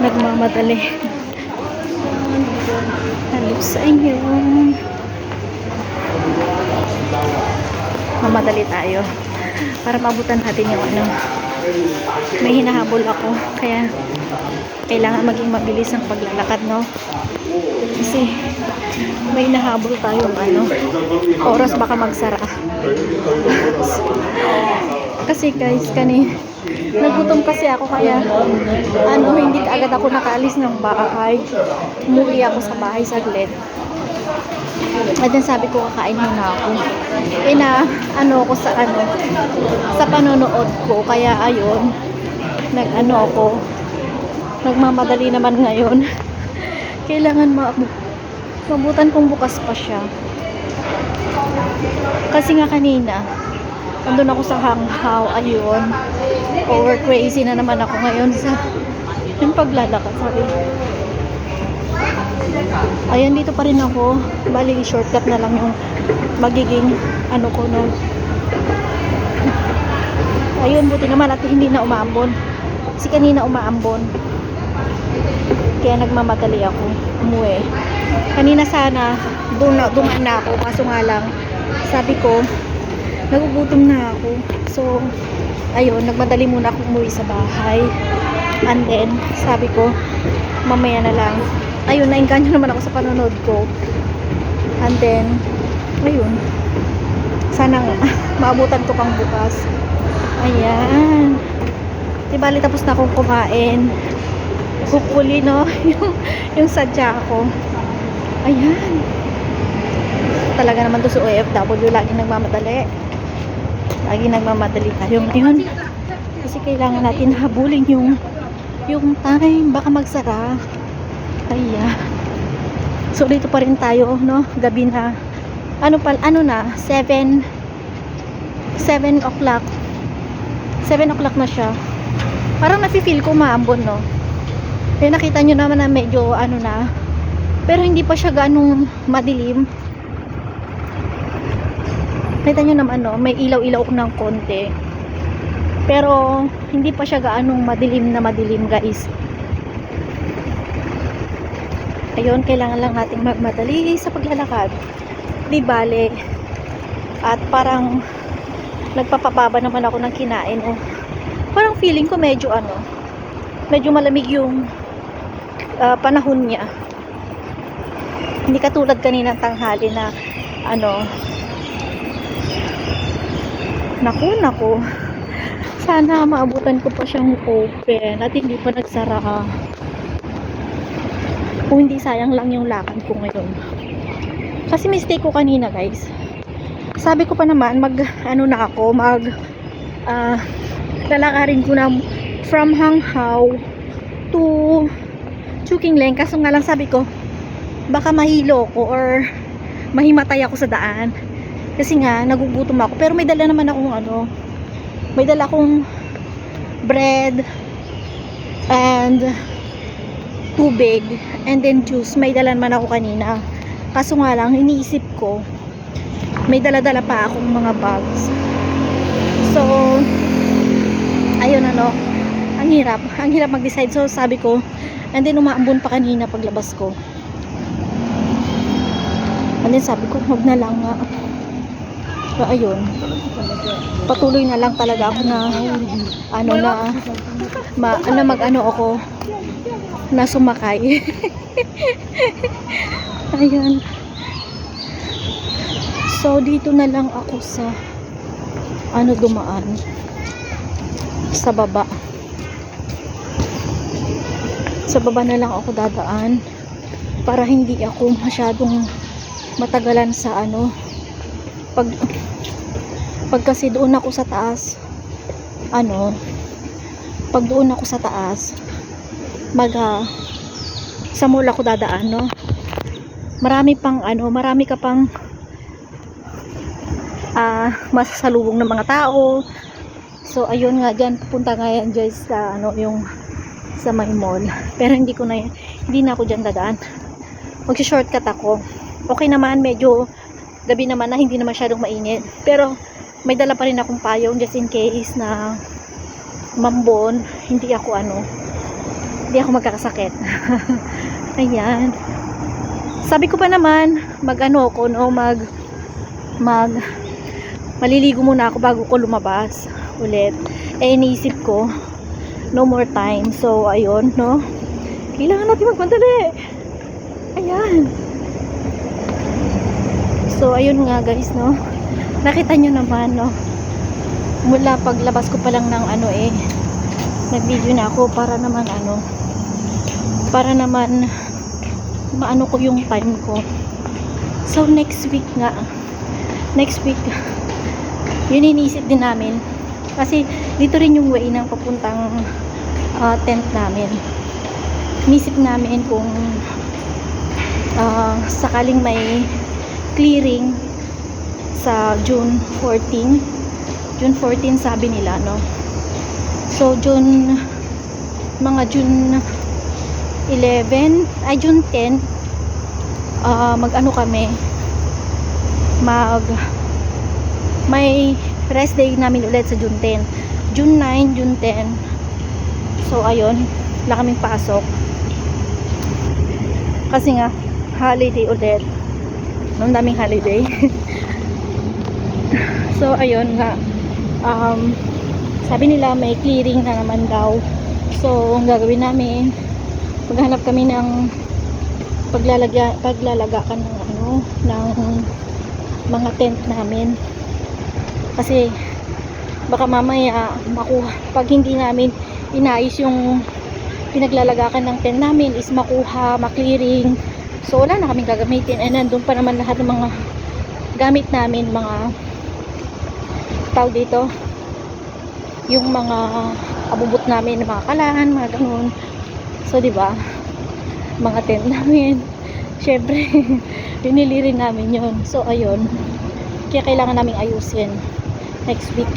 nagmamadali. Hello sa inyo. Mamadali tayo para mabutan natin yung ano. May hinahabol ako kaya kailangan maging mabilis ang paglalakad, no? Kasi may hinahabol tayong ano, oras baka magsara. Kasi guys, kani nagutom kasi ako kaya ano, hindi agad ako nakaalis ng bahay. Umuwi ako sa bahay saglit. At then sabi ko kakain muna ako. Eh na ano ako sa ano sa panonood ko kaya ayun nag ano ako nagmamadali naman ngayon. Kailangan ma mabutan kong bukas pa siya. Kasi nga kanina andun ako sa hanghaw ayun over crazy na naman ako ngayon sa yung paglalakad sabi Ayan, dito pa rin ako. Bali, shortcut na lang yung magiging ano ko no. Ayun, buti naman at hindi na umaambon. Kasi kanina umaambon. Kaya nagmamadali ako. Umuwi. Kanina sana, doon na, dumaan na ako. Kaso nga lang, sabi ko, nagugutom na ako. So, ayun, nagmadali muna ako umuwi sa bahay. And then, sabi ko, mamaya na lang. Ayun, nainganyo naman ako sa panonood ko. And then, ayun. Sana maabutan ko pang bukas. Ayan. Di bali tapos na akong kumain. Hopefully, no? yung, yung sadya ko. Ayan. Talaga naman to sa OFW, lagi nagmamadali. Lagi nagmamadali tayo ngayon. Kasi kailangan natin habulin yung yung time. Baka magsara. Kaya. So, dito pa rin tayo, no? Gabi na. Ano pa, ano na? 7 7 o'clock. 7 o'clock na siya. Parang nafe-feel ko maambon, no? Kaya nakita nyo naman na medyo, ano na, pero hindi pa siya ganong madilim. Nakita nyo naman, no? May ilaw-ilaw ng konti. Pero, hindi pa siya gaanong madilim na madilim, guys. Ayun, kailangan lang nating magmadali sa paglalakad. Di bale. At parang nagpapababa naman ako ng kinain. Oh. Parang feeling ko medyo ano, medyo malamig yung ah, panahon niya. Hindi katulad kanina tanghali na ano, naku, naku. Sana maabutan ko pa siyang open at hindi pa nagsara. Kung hindi sayang lang yung lakad ko ngayon. Kasi mistake ko kanina guys. Sabi ko pa naman mag ano na ako mag ah lalakarin ko na from Hanghao to Chuking Leng kaso nga lang sabi ko baka mahilo ko or mahimatay ako sa daan kasi nga nagugutom ako. Pero may dala naman akong ano may dala akong bread and tubig and then juice. May dala naman ako kanina. Kaso nga lang iniisip ko may dala-dala pa akong mga bags. So ayun ano ang hirap ang hirap mag-decide. So sabi ko and then umaambon pa kanina paglabas ko. And then sabi ko huwag na lang nga so ayun. Patuloy na lang talaga ako na ano na ma, ano mag ano ako na sumakay. Ayun. So dito na lang ako sa ano dumaan. Sa baba. Sa baba na lang ako dadaan para hindi ako masyadong matagalan sa ano pag pag kasi doon ako sa taas ano pag doon ako sa taas mag ah, sa mall ako dadaan no marami pang ano marami ka pang ah masasalubong ng mga tao So, ayun nga dyan, pupunta nga yan dyan sa, ano, yung, sa may mall. Pero hindi ko na, hindi na ako dyan dadaan. Mag-shortcut ako. Okay naman, medyo, gabi naman na, hindi na masyadong mainit. Pero, may dala pa rin akong payong just in case na mambon, hindi ako, ano, Hindi ako magkakasakit. Ayan. Sabi ko pa naman, mag-ano ako, no, mag, mag, maliligo muna ako bago ko lumabas ulit. Eh, iniisip ko, no more time. So, ayun, no. Kailangan natin magmadali. Ayan. So, ayun nga guys, no. Nakita nyo naman, no. Mula paglabas ko pa lang ng ano eh, nag-video na ako para naman ano, para naman maano ko yung time ko. So, next week nga, next week, yun iniisip din namin. Kasi, dito rin yung way ng papuntang ah, tent namin. Inisip namin kung ah, sakaling may clearing sa June 14 June 14 sabi nila no? So June mga June 11 ay June 10 ah, mag ano kami mag may rest day namin ulit sa June 10 June 9, June 10 so ayun wala kaming pasok. Kasi nga holiday ulit ang daming holiday. So ayun nga. Um, sabi nila may clearing na naman daw. So ang gagawin namin maghanap kami ng paglalagya, paglalagakan ng ano ng mga tent namin. Kasi baka mamaya makuha pag hindi namin inayos yung pinaglalagakan ng tent namin is makuha, maklearing so wala na kaming gagamitin. And nandun pa naman lahat ng mga gamit namin mga tawag dito yung mga abubot namin mga kalan, mga ganun. So di ba? Mga tent namin. Syempre binili rin namin yon so ayun. Kaya kailangan namin ayusin next week.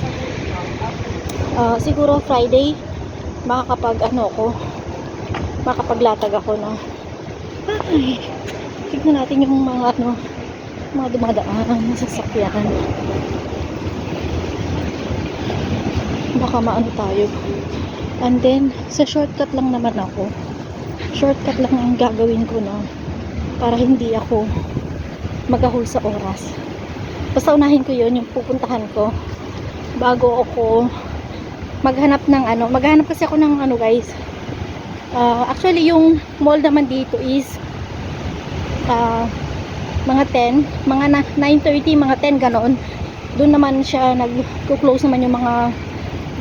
Ah, siguro Friday makakapag ano ko makakapaglatag ako no ay tignan natin yung mga ano mga dumadaan na sasakyan. Baka maano tayo. And then sa shortcut lang naman ako. Shortcut lang ang gagawin ko no? Para hindi ako magahol sa oras. Basta unahin ko yon yung pupuntahan ko. Bago ako maghanap ng ano maghanap kasi ako ng ano guys. Ah, actually yung mall naman dito is ah, mga 10 mga na, 9.30 mga 10 ganon doon naman siya nag-close naman yung mga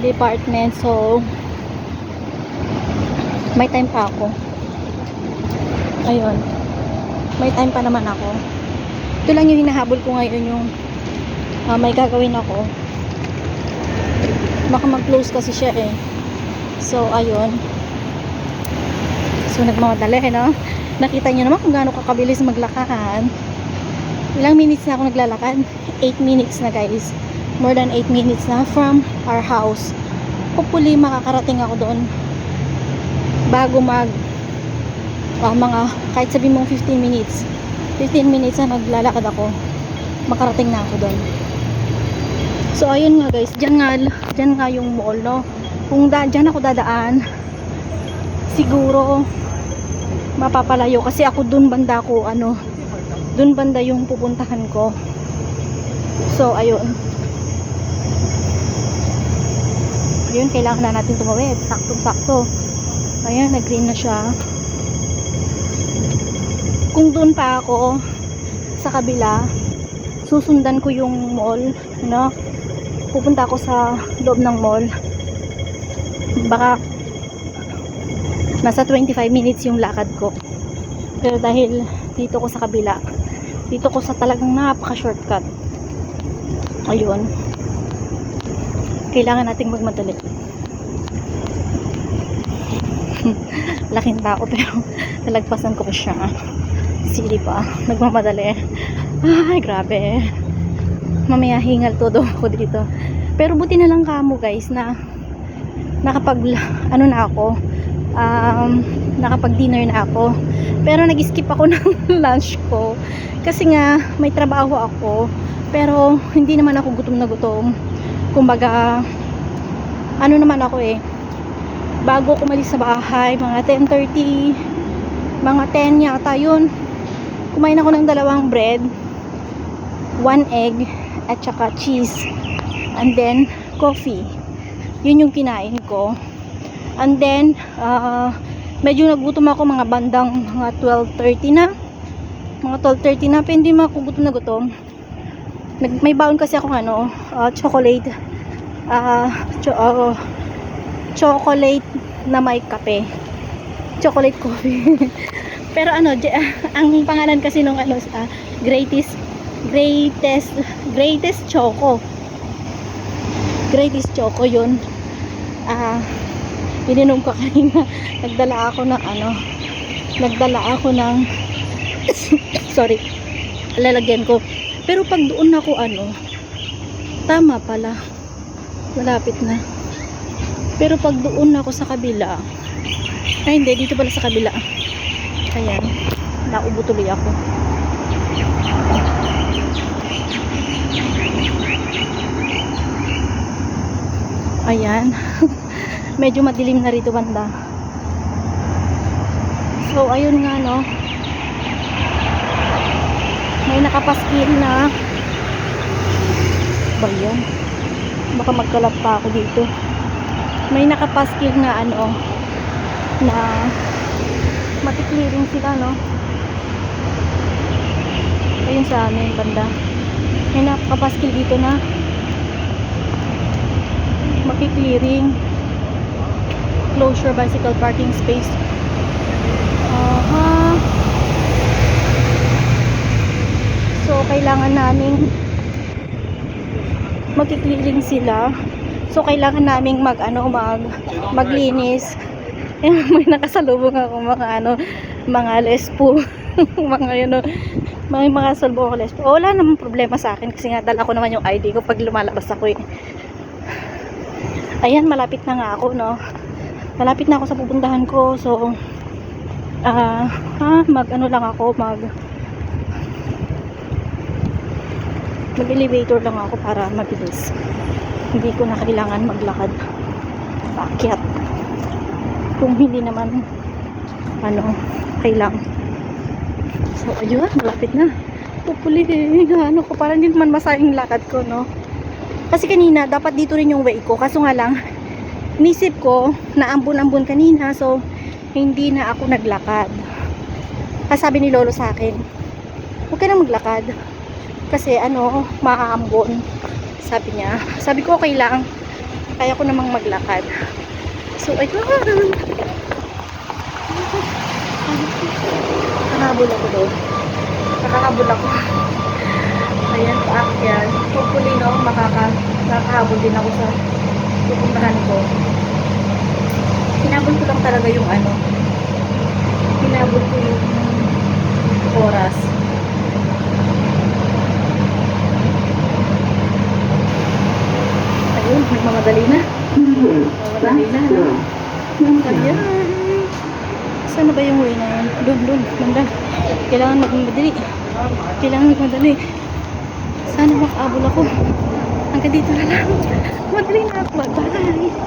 department so may time pa ako. Ayun. May time pa naman ako. Ito lang yung hinahabol ko ngayon yung ah, may gagawin ako. Baka mag-close kasi siya eh. So ayun. So nagmamadali no nakita niyo naman kung gaano kakabilis maglakad ilang minutes na ako naglalakad? 8 minutes na guys. More than 8 minutes na from our house. Hopefully makakarating ako doon bago mag ah, mga kahit sabi mong 15 minutes 15 minutes na naglalakad ako makarating na ako doon. So ayun nga guys. Dyan nga, dyan nga yung mall no? Kung da, dyan ako dadaan siguro mapapalayo kasi ako dun banda ko ano dun banda yung pupuntahan ko. So ayun. Ayun kailangan na natin tumawid. Sakto sakto ayan nag green na siya. Kung dun pa ako sa kabila susundan ko yung mall no? Pupunta ako sa loob ng mall. Baka nasa 25 minutes yung lakad ko. Pero dahil dito ko sa kabila dito ko sa talagang napaka shortcut ayun. Kailangan nating magmadali. Laking tao pero nalagpasan ko siya. Sili pa nagmamadali. Ay grabe. Mamaya hingal todo ako dito. Pero buti na lang kamo guys na nakapag ano na ako um, nakapag dinner na ako pero nag skip ako ng lunch ko kasi nga may trabaho ako pero hindi naman ako gutom na gutom kumbaga ano naman ako eh bago ko umalis sa bahay, mga 10.30, mga 10 yata yun. Kumain ako ng dalawang bread, one egg, at saka cheese. And then, coffee. Yun yung kinain ko. And then, ah, medyo nagutom ako mga bandang mga 12.30 na. Mga 12.30 na, pero hindi mga ako gutom na gutom. Nag, may baon kasi akong ano, ah, chocolate. ah cho- ah, chocolate na may kape. Chocolate coffee. Pero ano, ang pangalan kasi nung ano, ah, greatest, greatest, greatest choco. Greatest choco yun. Ah, ininom ko kanina. Nagdala ako ng ano, nagdala ako ng, sorry, lalagyan ko. Pero pag doon ako ano, tama pala. Malapit na. Pero pag doon ako sa kabila, ay hindi, dito pala sa kabila. Ayan, naubo tuloy ako. Ayan. Medyo madilim na rito banda. So, ayun nga no. May nakapaskil na ba yan? Baka magkalap pa ako dito. May nakapaskil na ano na matikliring sila no. Ayun sa amin banda. May nakapaskil dito na makiklearing closure bicycle parking space. Aha. So kailangan naming makiklearing sila. So kailangan naming mag ano mag maglinis. May nakasalubong ako mga ano mga lespo. Mga yun know, may mga salubong ako lespo. Wala namang problema sa akin kasi nga dala ko naman yung ID ko pag lumalabas ako eh ayan malapit na nga ako no? Malapit na ako sa pupuntahan ko so ah ah, mag ano lang ako mag mag elevator lang ako para mabilis. Hindi ko na kailangan maglakad. Paakyat. Kung hindi naman ano kailangan so ayun malapit na. Hopefully ano ko parang hindi naman masayang lakad ko no kasi kanina, dapat dito rin yung way ko. Kaso nga lang, nisip ko na ambon-ambon kanina. So, hindi na ako naglakad. Kasi sabi ni Lolo sa akin, huwag ka na maglakad. Kasi ano, maaambon. Sabi niya. Sabi ko, okay lang. Kaya ko namang maglakad. So, ayun. Nakahabol ako doon. Nakahabol ako. Ayan, paakyat. Hopefully, no, makaka, makakahabol din ako sa pupuntahan ko. Hinabol ko lang talaga yung ano. Hinabol ko yung oras. Ayun, nagmamadali na. Nagmamadali na? Ayan. Saan na ba yung way na yan? Doon, doon, banda. Kailangan magmadali. Kailangan magmadali. Sana makaabol ako. Hanggang dito na lang. Madali na ako. Bye.